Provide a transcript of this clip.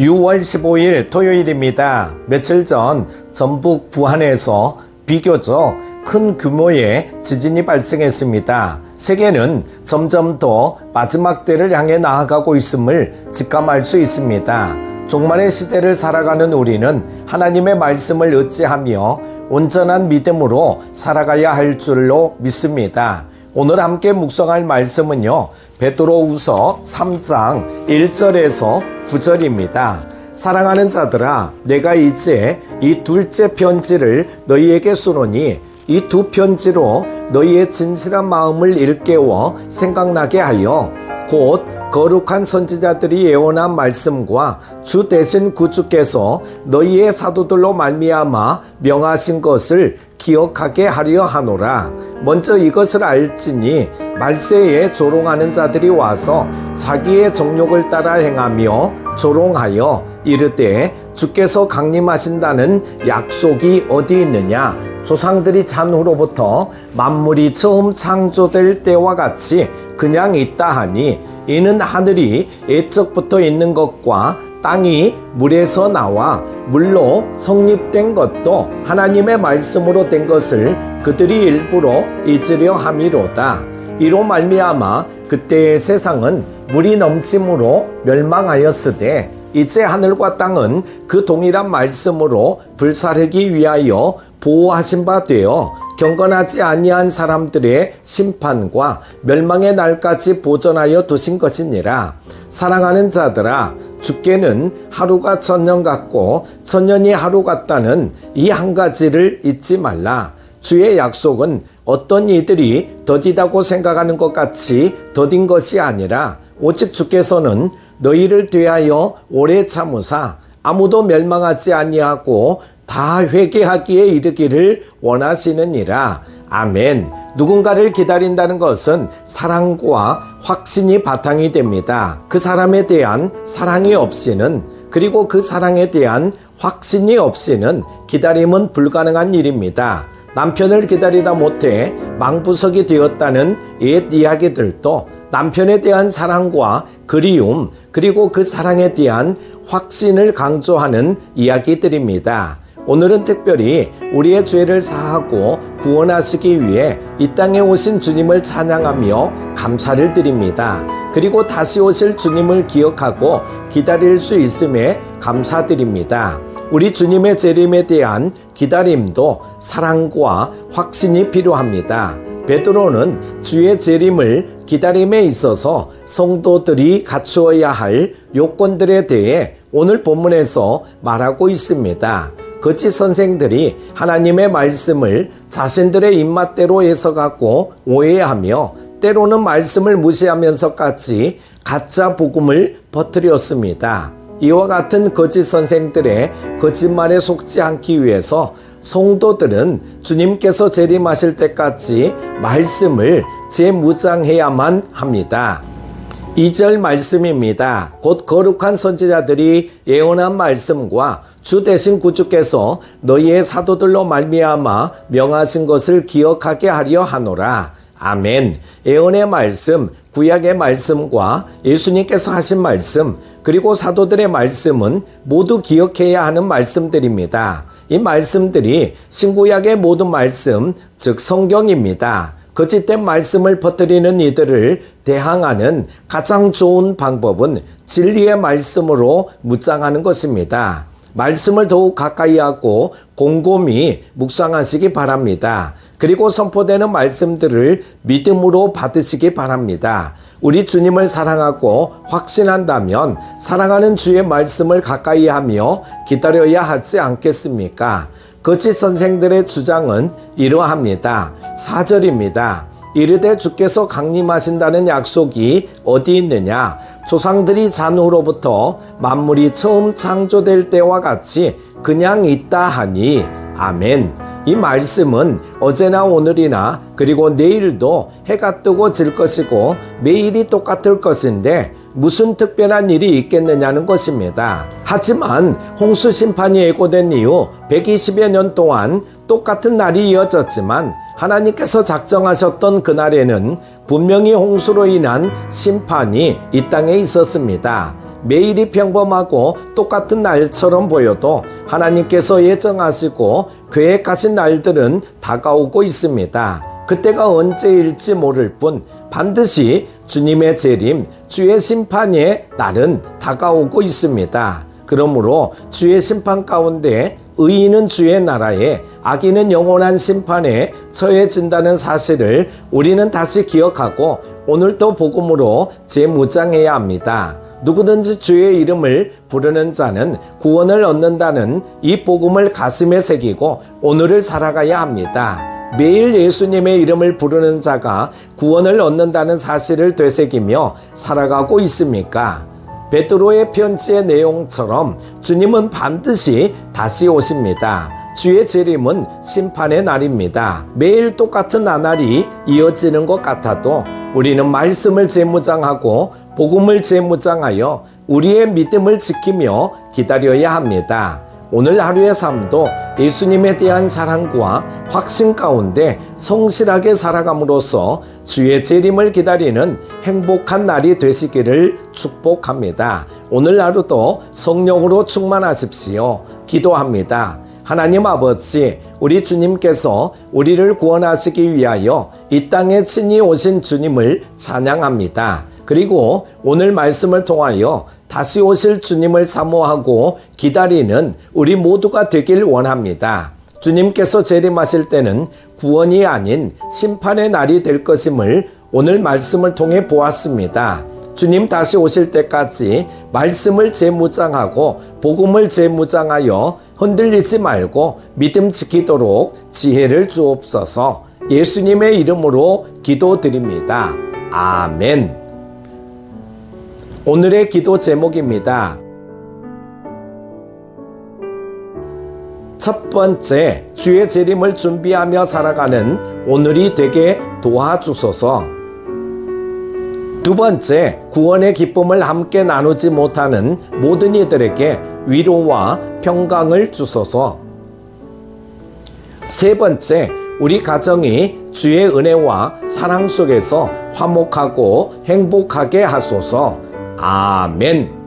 6월 15일 토요일입니다. 며칠 전 전북 부안에서 비교적 큰 규모의 지진이 발생했습니다. 세계는 점점 더 마지막 때를 향해 나아가고 있음을 직감할 수 있습니다. 종말의 시대를 살아가는 우리는 하나님의 말씀을 의지하며 온전한 믿음으로 살아가야 할 줄로 믿습니다. 오늘 함께 묵상할 말씀은요. 베드로우서 3장 1절에서 9절입니다. 사랑하는 자들아 내가 이제 이 둘째 편지를 너희에게 쓰노니 이 두 편지로 너희의 진실한 마음을 일깨워 생각나게 하여 곧 거룩한 선지자들이 예언한 말씀과 주 대신 구주께서 너희의 사도들로 말미암아 명하신 것을 기억하게 하려 하노라. 먼저 이것을 알지니 말세에 조롱하는 자들이 와서 자기의 정욕을 따라 행하며 조롱하여 이르되 주께서 강림하신다는 약속이 어디 있느냐? 조상들이 잔 후로부터 만물이 처음 창조될 때와 같이 그냥 있다 하니 이는 하늘이 애적부터 있는 것과 땅이 물에서 나와 물로 성립된 것도 하나님의 말씀으로 된 것을 그들이 일부러 잊으려 함이로다. 이로 말미암아 그때의 세상은 물이 넘침으로 멸망하였으되 이제 하늘과 땅은 그 동일한 말씀으로 불사르기 위하여 보호하신 바 되어 경건하지 아니한 사람들의 심판과 멸망의 날까지 보존하여 두신 것이니라. 사랑하는 자들아, 주께는 하루가 천년 같고 천년이 하루 같다는 이 한 가지를 잊지 말라. 주의 약속은 어떤 이들이 더디다고 생각하는 것 같이 더딘 것이 아니라 오직 주께서는 너희를 대하여 오래 참으사 아무도 멸망하지 아니하고 다 회개하기에 이르기를 원하시느니라. 아멘. 누군가를 기다린다는 것은 사랑과 확신이 바탕이 됩니다. 그 사람에 대한 사랑이 없이는 그리고 그 사랑에 대한 확신이 없이는 기다림은 불가능한 일입니다. 남편을 기다리다 못해 망부석이 되었다는 옛 이야기들도 남편에 대한 사랑과 그리움 그리고 그 사랑에 대한 확신을 강조하는 이야기들입니다. 오늘은 특별히 우리의 죄를 사하고 구원하시기 위해 이 땅에 오신 주님을 찬양하며 감사를 드립니다. 그리고 다시 오실 주님을 기억하고 기다릴 수 있음에 감사드립니다. 우리 주님의 재림에 대한 기다림도 사랑과 확신이 필요합니다. 베드로는 주의 재림을 기다림에 있어서 성도들이 갖추어야 할 요건들에 대해 오늘 본문에서 말하고 있습니다. 거짓 선생들이 하나님의 말씀을 자신들의 입맛대로 해석하고 오해하며 때로는 말씀을 무시하면서까지 가짜 복음을 퍼뜨렸습니다. 이와 같은 거짓 선생들의 거짓말에 속지 않기 위해서 성도들은 주님께서 재림하실 때까지 말씀을 재무장해야만 합니다. 2절 말씀입니다. 곧 거룩한 선지자들이 예언한 말씀과 주 대신 구주께서 너희의 사도들로 말미암아 명하신 것을 기억하게 하려 하노라. 아멘. 예언의 말씀, 구약의 말씀과 예수님께서 하신 말씀, 그리고 사도들의 말씀은 모두 기억해야 하는 말씀들입니다. 이 말씀들이 신구약의 모든 말씀, 즉 성경입니다. 거짓된 말씀을 퍼뜨리는 이들을 대항하는 가장 좋은 방법은 진리의 말씀으로 묵상하는 것입니다. 말씀을 더욱 가까이 하고 곰곰이 묵상하시기 바랍니다. 그리고 선포되는 말씀들을 믿음으로 받으시기 바랍니다. 우리 주님을 사랑하고 확신한다면 사랑하는 주의 말씀을 가까이 하며 기다려야 하지 않겠습니까? 거짓 선생들의 주장은 이러합니다. 4절입니다. 이르되 주께서 강림하신다는 약속이 어디 있느냐? 조상들이 잔후로부터 만물이 처음 창조될 때와 같이 그냥 있다 하니 아멘. 이 말씀은 어제나 오늘이나 그리고 내일도 해가 뜨고 질 것이고 매일이 똑같을 것인데 무슨 특별한 일이 있겠느냐는 것입니다. 하지만 홍수 심판이 예고된 이후 120여 년 동안 똑같은 날이 이어졌지만 하나님께서 작정하셨던 그날에는 분명히 홍수로 인한 심판이 이 땅에 있었습니다. 매일이 평범하고 똑같은 날처럼 보여도 하나님께서 예정하시고 계획하신 날들은 다가오고 있습니다. 그때가 언제일지 모를 뿐 반드시 주님의 재림, 주의 심판의 날은 다가오고 있습니다. 그러므로 주의 심판 가운데 의인은 주의 나라에 악인은 영원한 심판에 처해진다는 사실을 우리는 다시 기억하고 오늘도 복음으로 재무장해야 합니다. 누구든지 주의 이름을 부르는 자는 구원을 얻는다는 이 복음을 가슴에 새기고 오늘을 살아가야 합니다. 매일 예수님의 이름을 부르는 자가 구원을 얻는다는 사실을 되새기며 살아가고 있습니까? 베드로의 편지의 내용처럼 주님은 반드시 다시 오십니다. 주의 재림은 심판의 날입니다. 매일 똑같은 나날이 이어지는 것 같아도 우리는 말씀을 재무장하고 복음을 재무장하여 우리의 믿음을 지키며 기다려야 합니다. 오늘 하루의 삶도 예수님에 대한 사랑과 확신 가운데 성실하게 살아감으로써 주의 재림을 기다리는 행복한 날이 되시기를 축복합니다. 오늘 하루도 성령으로 충만하십시오. 기도합니다. 하나님 아버지, 우리 주님께서 우리를 구원하시기 위하여 이 땅에 친히 오신 주님을 찬양합니다. 그리고 오늘 말씀을 통하여 다시 오실 주님을 사모하고 기다리는 우리 모두가 되길 원합니다. 주님께서 재림하실 때는 구원이 아닌 심판의 날이 될 것임을 오늘 말씀을 통해 보았습니다. 주님 다시 오실 때까지 말씀을 재무장하고 복음을 재무장하여 흔들리지 말고 믿음 지키도록 지혜를 주옵소서 예수님의 이름으로 기도드립니다. 아멘. 오늘의 기도 제목입니다. 첫 번째, 주의 재림을 준비하며 살아가는 오늘이 되게 도와주소서. 두 번째, 구원의 기쁨을 함께 나누지 못하는 모든 이들에게 위로와 평강을 주소서. 세 번째, 우리 가정이 주의 은혜와 사랑 속에서 화목하고 행복하게 하소서. 아멘.